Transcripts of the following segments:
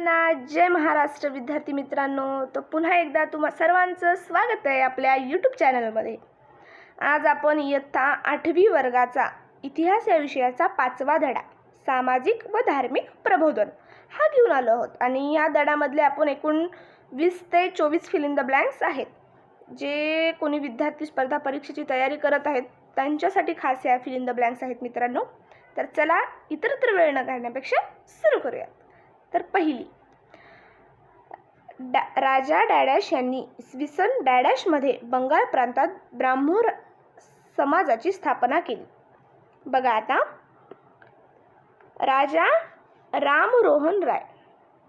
सर्वांना जय महाराष्ट्र विद्यार्थी मित्रांनो. तर पुन्हा एकदा तुम्हा सर्वांचं स्वागत आहे आपल्या यूट्यूब चॅनलमध्ये आज आपण इयत्ता आठवी वर्गाचा इतिहास या विषयाचा पाचवा धडा सामाजिक व धार्मिक प्रबोधन हा घेऊन आलो आहोत. आणि या धडामधले आपण एकूण वीस ते चोवीस फिल इन द ब्लँक्स आहेत. जे कोणी विद्यार्थी स्पर्धा परीक्षेची तयारी करत आहेत त्यांच्यासाठी खास या फिल इन द ब्लँक्स आहेत मित्रांनो. तर चला इतरत्र वेळ न घालण्यापेक्षा सुरू करूया. तर पहिली. डा राजा डॅडॅश यांनी इसवी सन डॅडॅशमध्ये बंगाल प्रांतात ब्राह्मण समाजाची स्थापना केली. बघा आता. राजा रामरोहन राय.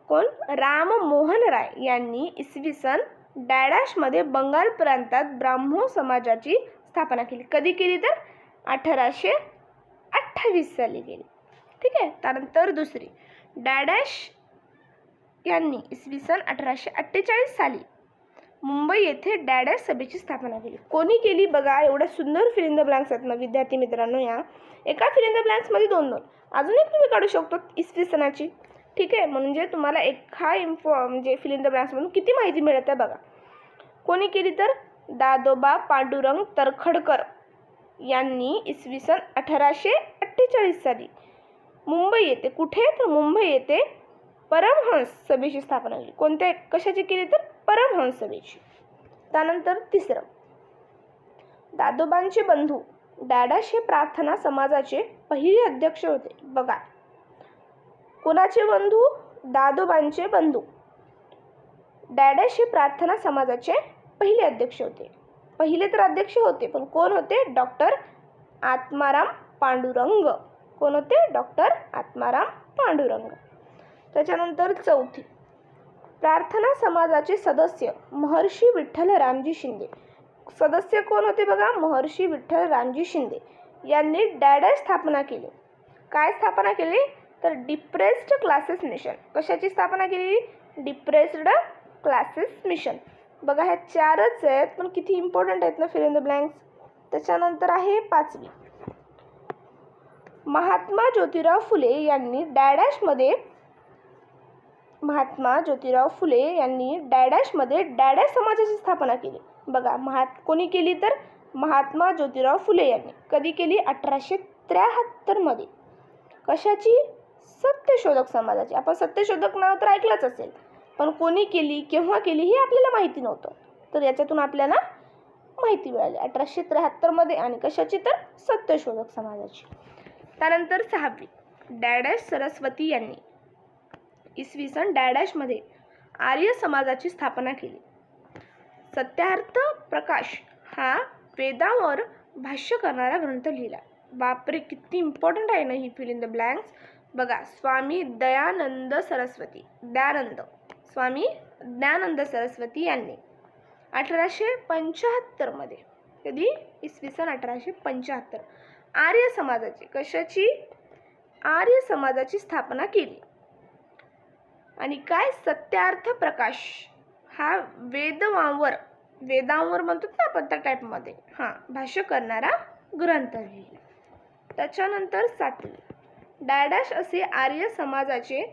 कोण? राममोहन राय यांनी इसवी सन डॅडॅशमध्ये बंगाल प्रांतात ब्राह्मो समाजाची स्थापना केली. कधी केली तर? अठराशे अठ्ठावीस साली केली. ठीक आहे? त्यानंतर दुसरी. डॅडॅश यांनी इसवी सन अठराशे अठ्ठेचाळीस साली मुंबई येथे डॅडॅश सभेची स्थापना केली. कोणी केली? बघा एवढ्या सुंदर फिरिंद ब्लँक्स आहेत ना विद्यार्थी मित्रांनो या. एका फिरिंद ब्लँक्समध्ये दोन दोन. अजून एक तुम्ही काढू शकतो इसवी सणाची ठीक आहे म्हणजे तुम्हाला एका इन्फॉ म्हणजे फिलिंद ब्लँक्समधून किती माहिती मिळत आहे बघा. कोणी केली तर? दादोबा पांडुरंग तरखडकर यांनी इसवी सन अठराशे अठ्ठेचाळीस साली मुंबई येथे कुठे? तर मुंबई येथे परमहंस सभेची स्थापना केली कोणत्या? कशाची केली तर परमहंस सभेची. त्यानंतर तिसरं. दादोबांचे बंधू डॅडॅश हे प्रार्थना समाजाचे पहिले अध्यक्ष होते. बघा. कोणाचे बंधू? दादोबांचे बंधू. डॅडॅश हे प्रार्थना समाजाचे पहिले अध्यक्ष होते. पहिले तर अध्यक्ष होते पण कोण होते? डॉक्टर आत्माराम पांडुरंग. कोण होते डॉक्टर आत्माराम पांडुरंग. त्याच्यानंतर चौथी. प्रार्थना समाजाचे सदस्य महर्षी विठ्ठल रामजी शिंदे. सदस्य कोण होते बघा? महर्षी विठ्ठल रामजी शिंदे यांनी डॅडा स्थापना केली. काय स्थापना केली? तर डिप्रेस्ड क्लासेस मिशन. कशाची स्थापना केली? Depressed classes mission. बघा ह्या चारच आहेत पण किती इम्पॉर्टंट आहेत ना फिल इन द ब्लँक्स? त्याच्यानंतर आहे पाचवी. महात्मा ज्योतिराव फुले यांनी डॅडॅशमध्ये महात्मा ज्योतिराव फुले यांनी डॅडॅशमध्ये डॅडॅश समाजाची स्थापना केली. बघा महात कोणी केली तर? महात्मा ज्योतिराव फुले यांनी. कधी केली? अठराशे त्र्याहत्तरमध्ये. कशाची? सत्यशोधक समाजाची. आपण सत्यशोधक नाव तर ऐकलंच असेल. पण कोणी केली केव्हा केली हे आपल्याला माहिती नव्हतं. तर याच्यातून आपल्याला माहिती मिळाली. अठराशे त्र्याहत्तरमध्ये. आणि कशाची तर? सत्यशोधक समाजाची. त्यानंतर सहावी. डॅडॅश सरस्वती यांनी. इसवी सन डॅडॅशमध्ये आर्य समाजाची स्थापना केली. सत्यार्थ प्रकाश हा वेदांवर भाष्य करणारा ग्रंथ लिहिला. बापरे किती इम्पॉर्टंट आहे ना ही फिल इन द ब्लँक्स बघा स्वामी दयानंद सरस्वती दयानंद. स्वामी दयानंद सरस्वती यांनी अठराशे पंच्याहत्तरमध्ये कधी? इसवी सन अठराशे पंच्याहत्तर. आर्य समाजाची कशाची? आर्य समाजाची स्थापना केली. आणि काय? सत्यार्थ प्रकाश. हा वेदवांवर वेदांवर म्हणतो ना आपण त्या टाईपमध्ये हां भाष्य करणारा ग्रंथ लिहिला त्याच्यानंतर सातवी. डायडॅश असे आर्य समाजाचे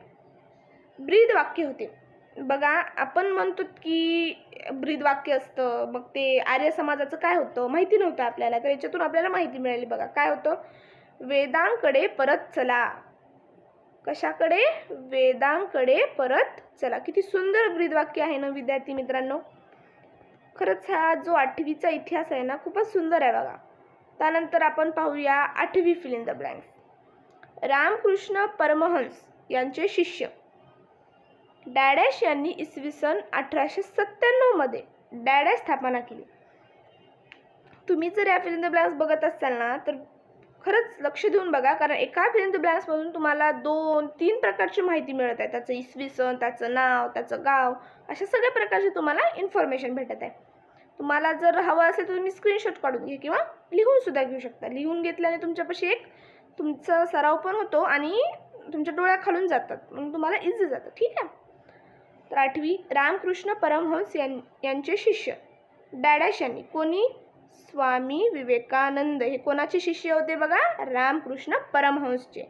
ब्रीद वाक्य होते. बघा आपण म्हणतो की ब्रीदवाक्य असतं. मग ते आर्य समाजाचं काय होतं माहिती नव्हतं आपल्याला. तर याच्यातून आपल्याला माहिती मिळाली बघा. काय होतं? वेदांकडे परत चला. कशाकडे? वेदांकडे परत चला. किती सुंदर ब्रीदवाक्य आहे ना विद्यार्थी मित्रांनो. खरंच हा जो आठवीचा इतिहास आहे ना खूपच सुंदर आहे बघा. त्यानंतर आपण पाहूया आठवी fill in the blanks Ramakrishna Paramahamsa यांचे शिष्य. डॅडॅश यांनी इसवी सन अठराशे सत्त्याण्णवमध्ये डॅडॅश स्थापना केली. तुम्ही जर या फिलिंद ब्लँक्स बघत असाल ना तर खरंच लक्ष देऊन बघा कारण एका फिलिंद द ब्लँक्समधून तुम्हाला दोन तीन प्रकारची माहिती मिळत आहे. त्याचं इसवी सन त्याचं नाव त्याचं गाव अशा सगळ्या प्रकारची तुम्हाला इन्फॉर्मेशन भेटत आहे. तुम्हाला जर हवं असेल तर तुम्ही स्क्रीनशॉट काढून घ्या किंवा लिहूनसुद्धा घेऊ शकता. लिहून घेतल्याने तुमच्यापाशी एक तुमचा सराव पण होतो आणि तुमच्या डोळ्या खालून जातात. म्हणून तुम्हाला इझी जातं. ठीक आहे? तर आठवी रामकृष्ण परमहंस यां यांचे शिष्य. डॅडॅश यांनी कोणी? स्वामी विवेकानंद. हे कोणाचे शिष्य होते बघा? रामकृष्ण परमहंसचे.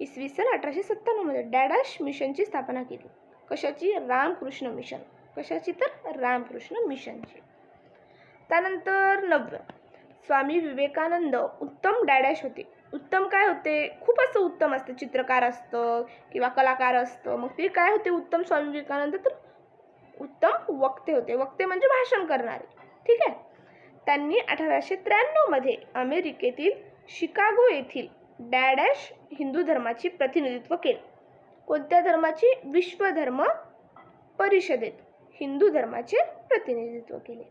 इसवी सन अठराशे सत्त्याण्णवमध्ये डॅडॅश मिशनची स्थापना केली. कशाची? रामकृष्ण मिशन. कशाची तर? रामकृष्ण मिशनची. त्यानंतर नववं. स्वामी विवेकानंद उत्तम डॅडॅश होते. उत्तम काय होते? खूप असं उत्तम असतं. चित्रकार असतं किंवा कलाकार असतं. मग ते काय होते? उत्तम स्वामी विवेकानंद तर उत्तम वक्ते होते. वक्ते म्हणजे भाषण करणारे. ठीक आहे? त्यांनी अठराशे त्र्याण्णवमध्ये अमेरिकेतील शिकागो येथील डॅडॅश हिंदू धर्माची प्रतिनिधित्व केले. कोणत्या धर्माची? विश्वधर्म परिषदेत हिंदू धर्माचे प्रतिनिधित्व केले.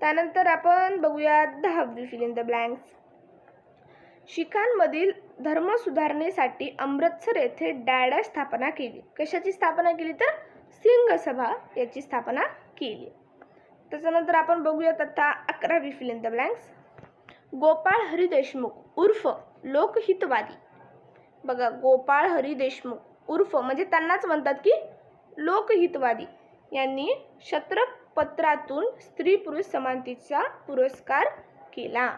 त्यानंतर आपण बघूया दहावी फिल इन द ब्लँक्स शिखांमधील धर्म सुधारणेसाठी अमृतसर येथे डायडा स्थापना केली. कशाची स्थापना केली तर? सिंग सभा याची स्थापना केली. त्याच्यानंतर आपण बघूयात आता अकरावी fill in the blanks Gopal Hari Deshmukh उर्फ लोकहितवादी. बघा गोपाळ हरी देशमुख उर्फ म्हणजे त्यांनाच म्हणतात की लोकहितवादी. यांनी क्षत्रपत्रातून स्त्री पुरुष समानतेचा पुरस्कार केला.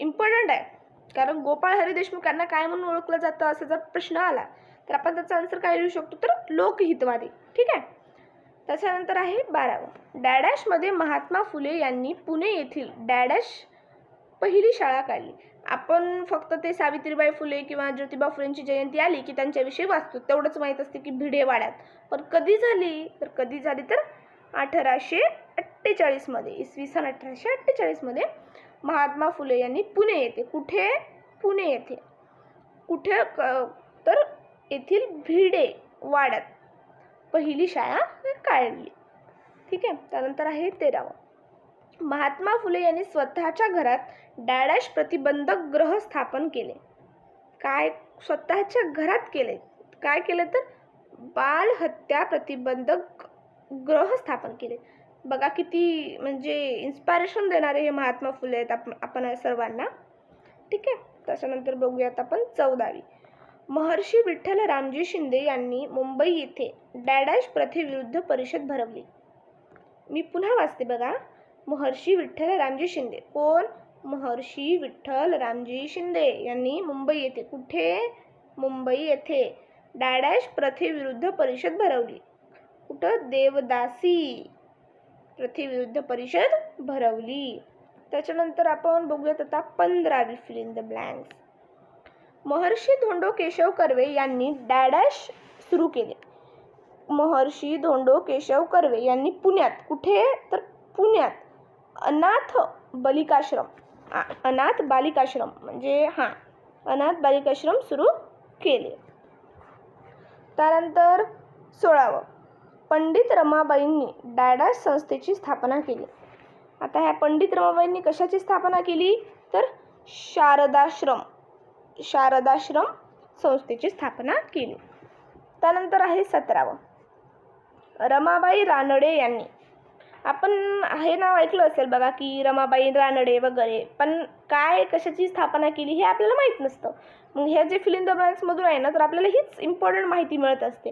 इम्पॉर्टंट आहे. कारण गोपाळ हरी देशमुख यांना काय म्हणून ओळखलं जातं असं जर प्रश्न आला तर आपण त्याचा आन्सर काय लिहू शकतो? तर लोकहितवादी. ठीक आहे? त्याच्यानंतर आहे बारावं. डॅडॅशमध्ये महात्मा फुले यांनी पुणे येथील डॅडॅश पहिली शाळा काढली. आपण फक्त ते सावित्रीबाई फुले किंवा ज्योतिबा फुलेंची जयंती आली की त्यांच्याविषयी वाचतो. तेवढंच माहीत असते की भिडेवाड्यात पण कधी झाली? तर कधी झाली तर अठराशे अठ्ठेचाळीसमध्ये इसवी सन अठराशे अठ्ठेचाळीसमध्ये महात्मा फुले यांनी पुणे येथे कुठे? पुणे येथे. कुठे? क तर येथील भिडे वाड्यात पहिली शाळा काढली. ठीक आहे? त्यानंतर आहे तेरावं. महात्मा फुले यांनी स्वतःच्या घरात डॅडॅश प्रतिबंधक ग्रह स्थापन केले. काय? स्वतःच्या घरात केले. काय केले तर? बालहत्या प्रतिबंधक ग्रह स्थापन केले. बघा किती म्हणजे इन्स्पायरेशन देणारे हे महात्मा फुले आहेत आप आपण सर्वांना. ठीक आहे? त्याच्यानंतर बघूयात आपण चौदावी. महर्षी विठ्ठल रामजी शिंदे यांनी मुंबई येथे डॅडॅश प्रथेविरुद्ध परिषद भरवली. मी पुन्हा वाचते बघा. महर्षी विठ्ठल रामजी शिंदे. कोण? महर्षी विठ्ठल रामजी शिंदे यांनी मुंबई येथे. कुठे? मुंबई येथे डॅडॅश प्रथेविरुद्ध परिषद भरवली. कुठं? देवदासी. पृथ्वीविरुद्ध परिषद भरवली. त्याच्यानंतर आपण बघूयात आता पंधरावी fill in the blanks Maharshi Dhondo Keshav Karve यांनी डॅडॅश सुरू केले. महर्षी धोंडो केशव कर्वे यांनी पुण्यात कुठे? तर पुण्यात अनाथ बलिकाश्रम अनाथ बालिकाश्रम म्हणजे हां अनाथ बालिकाश्रम सुरू केले. त्यानंतर सोळावं. पंडित रमाबाईंनी डायडा संस्थेची स्थापना केली. आता ह्या पंडित रमाबाईंनी कशाची स्थापना केली? तर शारदाश्रम शारदाश्रम संस्थेची स्थापना केली. त्यानंतर आहे सतरावं. रमाबाई रानडे यांनी आपण हे नाव ऐकलं असेल बघा की रमाबाई रानडे वगैरे पण काय कशाची स्थापना केली हे आपल्याला माहीत नसतं. मग ह्या जे फिलिंग द ब्लँक्समधून आहे ना तर आपल्याला हीच इम्पॉर्टंट माहिती मिळत असते.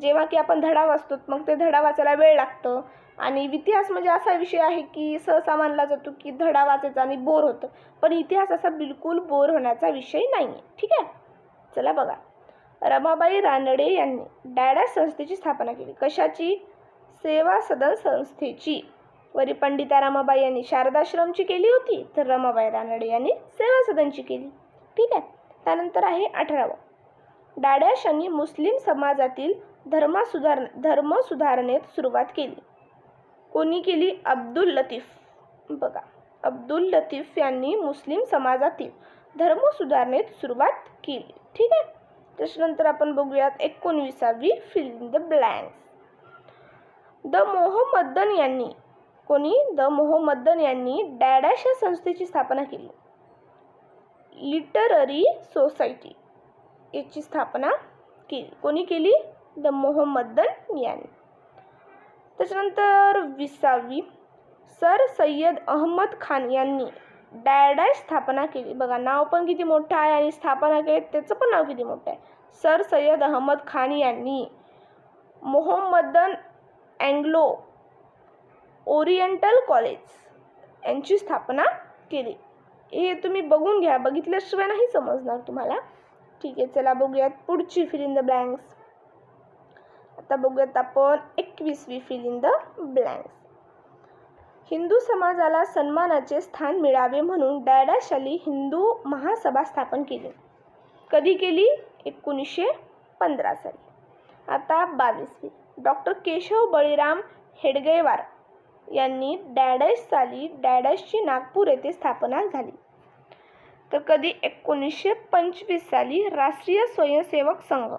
जेव्हा की आपण धडा वाचतो मग ते धडा वाचायला वेळ लागतं. आणि इतिहास म्हणजे असा विषय आहे की सहसा मानला जातो की धडा वाचायचा आणि बोर होतं. पण इतिहास असा बिलकुल बोर होण्याचा विषय नाही आहे ठीक आहे? चला बघा. रमाबाई रानडे यांनी डायडॅस संस्थेची स्थापना केली. कशाची? सेवा सदन संस्थेची. वरी पंडिता रमाबाई यांनी शारदाश्रमची केली होती तर रमाबाई रानडे यांनी सेवा सदनची केली. ठीक आहे त्यानंतर आहे अठरावं. डाड्याश यांनी मुस्लिम समाजातील धर्मा सुधार धर्म सुधारणेत सुरुवात केली. कोणी केली? अब्दुल लतीफ. बघा अब्दुल लतीफ यांनी मुस्लिम समाजातील धर्म सुधारणेत सुरुवात केली. ठीक आहे त्याच्यानंतर आपण बघूयात एकोणविसावी fill in the blanks the Mohammedan यांनी कोणी? द मोहम्मदन यांनी डॅडॅश या संस्थेची स्थापना केली. लिटररी सोसायटी याची स्थापना केली. कोणी केली? द मोहम्मदन यांनी. त्याच्यानंतर विसावी सर सय्यद अहमद खान यांनी डॅडॅश स्थापना केली. बघा नाव पण किती मोठं आहे आणि स्थापना केली. त्याचं पण नाव किती मोठं आहे. सर सय्यद अहमद खान यांनी मोहम्मदन अँग्लो ओरिएंटल कॉलेज यांची स्थापना केली. हे तुम्ही बघून घ्या. बघितल्याशिवाय नाही समजणार तुम्हाला. ठीक आहे चला बघूयात पुढची फिल इन द ब्लँक्स आता बघूयात आपण एकवीसवी fill in the blanks Hindu समाजाला सन्मानाचे स्थान मिळावे म्हणून डॅडॅशाली हिंदू महासभा स्थापन केली. कधी केली? एकोणीसशे पंधरा साली. आता बावीसवी. डॉक्टर केशव बळीराम हेडगेवार यांनी डॅडॅश साली डॅडॅशची नागपूर येथे स्थापना झाली. तर कधी एकोणीसशे पंचवीस साली राष्ट्रीय स्वयंसेवक संघ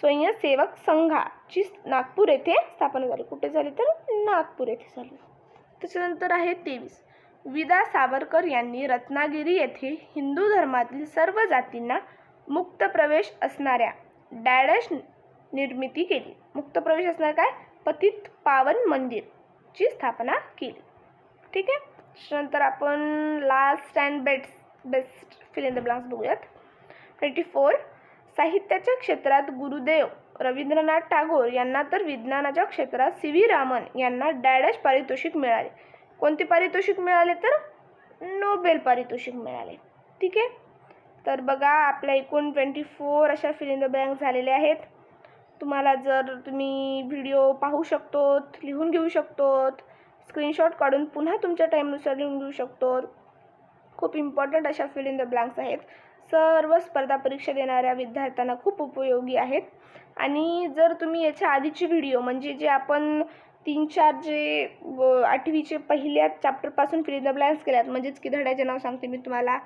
स्वयंसेवक संघाची नागपूर येथे स्थापना झाली. कुठे झाली तर? नागपूर येथे झाली. त्याच्यानंतर आहे तेवीस. विदा सावरकर यांनी रत्नागिरी येथे हिंदू धर्मातील सर्व जातींना मुक्त प्रवेश असणाऱ्या डॅडॅश निर्मिती केली. मुक्त प्रवेश असणार काय? पतित पावन मंदिरची स्थापना केली. ठीक आहे? त्याच्यानंतर आपण last and best best fill in the blanks बघूयात. ट्वेंटी फोर साहित्याच्या क्षेत्रात गुरुदेव रवींद्रनाथ टागोर यांना तर विज्ञानाच्या क्षेत्रात सी व्ही रामन यांना डॅडॅश पारितोषिक मिळाले. कोणते पारितोषिक मिळाले तर? नोबेल पारितोषिक मिळाले. ठीक आहे? तर बघा आपल्या एकूण ट्वेंटी फोर अशा फिल इन द ब्लँक झालेल्या आहेत. तुम्हाला जर तुम्ही व्हिडिओ पाहू शकतो लिहून घेऊ शकतो स्क्रीनशॉट काढून पुन्हा तुमच्या टाईमनुसार लिहून घेऊ शकतो खूप इम्पॉर्टंट अशा फिल इन द ब्लँक्स आहेत. सर्व स्पर्धा परीक्षा देणाऱ्या विद्यार्थ्यांना खूप उपयोगी आहेत. आणि जर तुम्ही याच्या आधीचे व्हिडिओ म्हणजे जे आपण तीन चार जे व आठवीचे पहिल्या चॅप्टरपासून फिल इन द ब्लँक्स केल्यात म्हणजेच की धड्याचे नाव सांगते मी तुम्हाला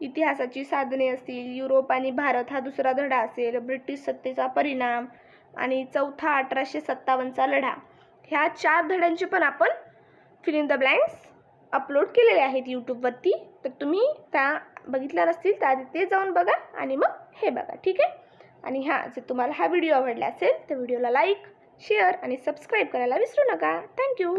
इतिहासाची साधने असतील युरोप आणि भारत हा दुसरा धडा असेल ब्रिटिश सत्तेचा परिणाम आणि चौथा अठराशे सत्तावन्नचा लढा. ह्या चार धड्यांचे पण आपण fill in the blanks upload केलेले आहेत यूट्यूबवरती तर तुम्ही त्या बघितल्या नसतील त्या आधी ते जाऊन बघा आणि मग हे बघा ठीक आहे? आणि हां जर तुम्हाला हा व्हिडिओ आवडला असेल तर व्हिडिओला लाईक शेअर आणि सबस्क्राईब करायला विसरू नका. थँक्यू